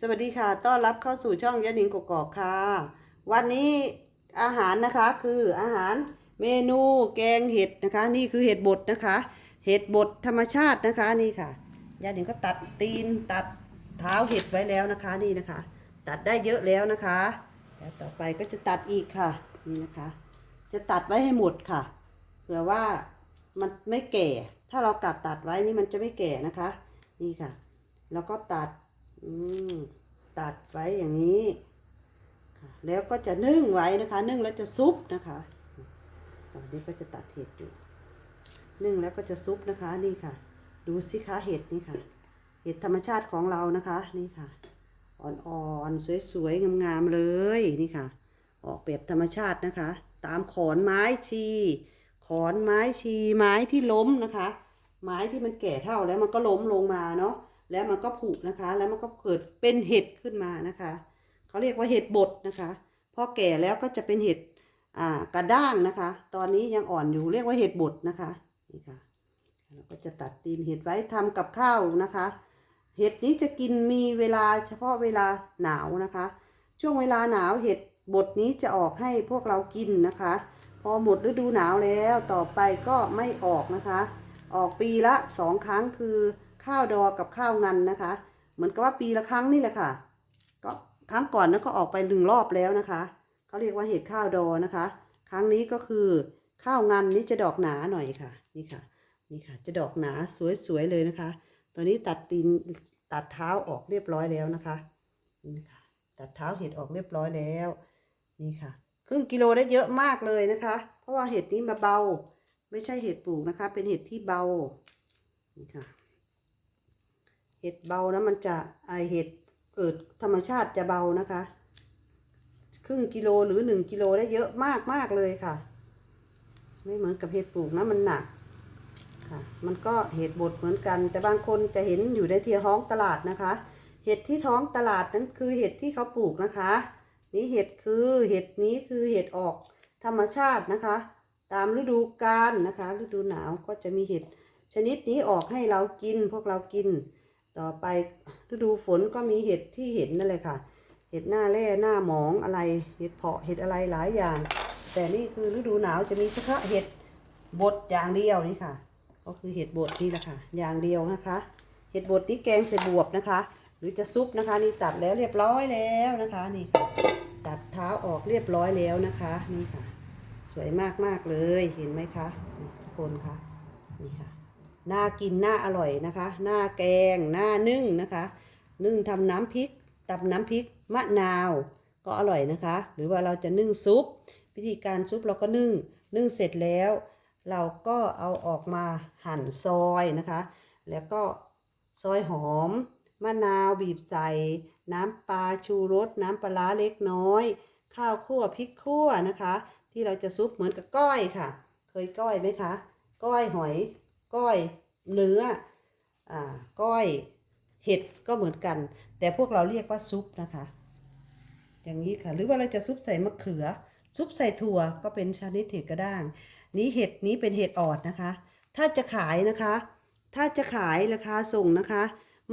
สวัสดีค่ะ ต้อนรับเข้าสู่ช่องยะนิงกกอกค่ะ วันนี้อาหารนะคะคืออาหารเมนูแกงเห็ดนะคะ นี่คือเห็ดบดนะคะ เห็ดบดธรรมชาตินะคะนี่ค่ะยะนิงก็ตัดตีนตัดเท้าเห็ดไว้แล้วนะคะนี่นะคะ ตัดได้เยอะแล้วนะคะ แล้วต่อไปก็จะตัดอีกค่ะนี่นะคะ จะตัดไว้ให้หมดค่ะเผื่อว่ามันไม่แก่ ถ้าเรากัดตัดไว้นี่มันจะไม่แก่นะคะ นี่ค่ะ แล้วก็ตัด ตัดไว้อย่างนี้ แล้วก็จะนึ่งไว้นะคะ นึ่งแล้วจะซุปนะคะตอนนี้ก็จะตัดเห็ดอยู่ นึ่งแล้วก็จะซุปนะคะนี่ค่ะ ดูสิคะเห็ดนี่ค่ะ เห็ดธรรมชาติของเรานะคะ นี่ค่ะ อ่อนๆสวยๆงามๆเลยนี่ค่ะ ออกแบบธรรมชาตินะคะ ตามขอนไม้ชีขอนไม้ชีไม้ที่ล้มนะคะ ไม้ที่มันแก่เท่าแล้วมันก็ล้มลงมาเนาะ แล้วมันก็ผุนะคะ แล้วมันก็เกิดเป็นเห็ดขึ้นมานะคะเขาเรียกว่าเห็ดบดนะคะพอแก่แล้วก็จะเป็นเห็ดอ่ากระด้างนะคะ ตอนนี้ยังอ่อนอยู่เรียกว่าเห็ดบดนะคะนี่ค่ะเราก็จะตัดตีนเห็ดไว้ทำกับข้าวนะคะ เห็ดนี้จะกินมีเวลาเฉพาะเวลาหนาวนะคะ ช่วงเวลาหนาวเห็ดบดนี้จะออกให้พวกเรากินนะคะ พอหมดฤดูหนาวแล้วต่อไปก็ไม่ออกนะคะ ออกปีละสองครั้งคือ ข้าวดอกับข้าวงันนะคะ เหมือนกับว่าปีละครั้งนี่แหละค่ะ ก็ครั้งก่อนนั้นก็ออกไปหนึ่งรอบแล้วนะคะเขาเรียกว่าเห็ดข้าวดอนะคะ ครั้งนี้ก็คือข้าวงันนี่จะดอกหนาหน่อยค่ะ นี่ค่ะ นี่ค่ะ จะดอกหนาสวยๆเลยนะคะตอนนี้ตัดตีนตัดเท้าออกเรียบร้อยแล้วนะคะนี่ค่ะตัดเท้าเห็ดออกเรียบร้อยแล้ว นี่ค่ะ ครึ่งกิโลได้เยอะมากเลยนะคะ เพราะว่าเห็ดนี้มาเบา ไม่ใช่เห็ดปลูกนะคะ เป็นเห็ดที่เบา นี่ค่ะ ห็ดเบานะมันจะไอเห็ดเกิดธรรมชาติจะเบานะคะ ครึ่งกิโลหรือหนึ่งกิโลได้เยอะมากมากเลยค่ะ ไม่เหมือนกับเห็ดปลูกนะมันหนักค่ะ มันก็เห็ดบดเหมือนกัน แต่บางคนจะเห็นอยู่ในที่ท้องตลาดนะคะ เห็ดที่ท้องตลาดนั้นคือเห็ดที่เขาปลูกนะคะ นี่เห็ดคือเห็ดนี้คือเห็ดออกธรรมชาตินะคะ ตามฤดูกาลนะคะ ฤดูหนาวก็จะมีเห็ดชนิดนี้ออกให้เรากินพวกเรากิน ต่อไปฤดูฝนก็มีเห็ดที่เห็นนั่นเลยค่ะ เห็ดหน้าแร่หน้าหมองอะไร เห็ดเพาะเห็ดอะไรหลายอย่าง แต่นี่คือฤดูหนาวจะมีเฉพาะเห็ดบดอย่างเดียวนี่ค่ะ ก็คือเห็ดบดนี่แหละค่ะอย่างเดียวนะคะ เห็ดบดนี่แกงใส่บวบนะคะ หรือจะซุปนะคะ นี่ตัดแล้วเรียบร้อยแล้วนะคะ นี่ตัดเท้าออกเรียบร้อยแล้วนะคะนี่ค่ะ สวยมากมากๆเลยเห็นไหมคะทุกคนคะนี่ค่ะ น่ากินน่าอร่อยนะคะหน้าแกงหน้านึ่งนะคะ นึ่งทำน้ำพริกตำน้ำพริกมะนาวก็อร่อยนะคะ หรือว่าเราจะนึ่งซุปวิธีการซุปเราก็นึ่งนึ่งเสร็จแล้ว เราก็เอาออกมาหั่นซอยนะคะ แล้วก็ซอยหอมมะนาวบีบใส่ น้ำปลาชูรส น้ำปลาร้าเล็กน้อย ข้าวคั่วพริกคั่วนะคะ ที่เราจะซุปเหมือนกับก้อยค่ะ เคยก้อยไหมคะ ก้อยหอย ก้อยเนื้ออ่าก้อยเห็ดก็เหมือนกัน แต่พวกเราเรียกว่าซุปนะคะ อย่างนี้ค่ะ หรือว่าเราจะซุปใส่มะเขือ ซุปใส่ถั่วก็เป็นชนิดเห็ดกระด้าง นี้เห็ดนี้เป็นเห็ดออดนะคะ ถ้าจะขายนะคะ ถ้าจะขายราคาส่งนะคะ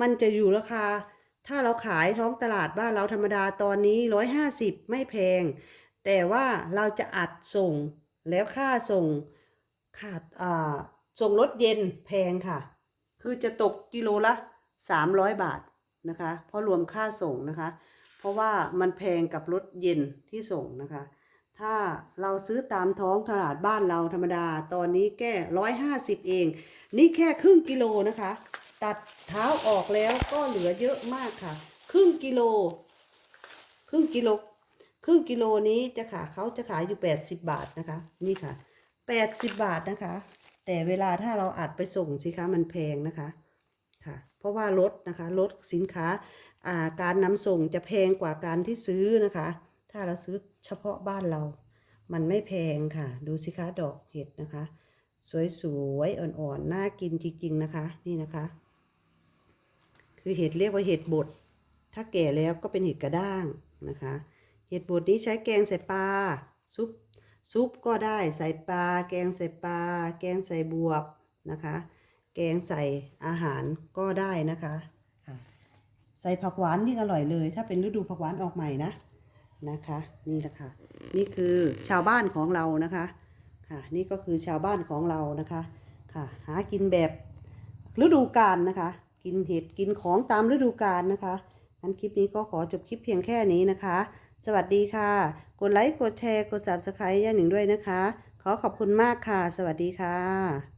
มันจะอยู่ราคา ถ้าเราขายท้องตลาดบ้านเราธรรมดาตอนนี้ร้อยห้าสิบไม่แพง แต่ว่าเราจะอัดส่งแล้วค่าส่งค่าอ่า ส่งรถเย็นแพงค่ะ คือจะตกกิโลละสามร้อยบาทนะคะ เพราะรวมค่าส่งนะคะ เพราะว่ามันแพงกับรถเย็นที่ส่งนะคะ ถ้าเราซื้อตามท้องตลาดบ้านเราธรรมดา ตอนนี้แค่ร้อยห้าสิบเอง นี่แค่ครึ่งกิโลนะคะ ตัดเท้าออกแล้วก็เหลือเยอะมากค่ะ ครึ่งกิโล ครึ่งกิโล ครึ่งกิโลนี้จะขายเขาจะขายอยู่แปดสิบบาทนะคะ นี่ค่ะแปดสิบบาทนะคะ แต่เวลาถ้าเราอัดไปส่งสิคะมันแพงนะคะค่ะ เพราะว่ารถนะคะรถสินค้าาการนำส่งจะแพงกว่าการที่ซื้อนะคะ ถ้าเราซื้อเฉพาะบ้านเรา มันไม่แพงค่ะ ดูสิคะดอกเห็ดนะคะ สวยๆอ่อนๆน่ากินจริงๆนะคะ นี่นะคะ คือเห็ดเรียกว่าเห็ดบดถ้าแก่แล้วก็เป็นเห็ดกระด้างนะคะ เห็ดบดนี้ใช้แกงใส่ปลาซุป ซุปก็ได้ใส่ปลา แกงใส่ปลา แกงใส่บวบนะคะ แกงใส่อาหารก็ได้นะคะใส่ผักหวานยิ่อร่อยเลย ถ้าเป็นฤดูผักหวานออกใหม่นะนะคะนี่แหละค่ะนี่คือชาวบ้านของเรานะคะค่ะนี่ก็คือชาวบ้านของเรานะคะค่ะหากินแบบฤดูกาลนะคะ กินเห็ดกินของตามฤดูกาลนะคะงั้นคลิปนี้ก็ขอจบคลิปเพียงแค่นี้นะคะ สวัสดีค่ะ กดไลค์ กดแชร์ กด subscribe ย่าหนึ่งด้วยนะคะ ขอขอบคุณมากค่ะ สวัสดีค่ะ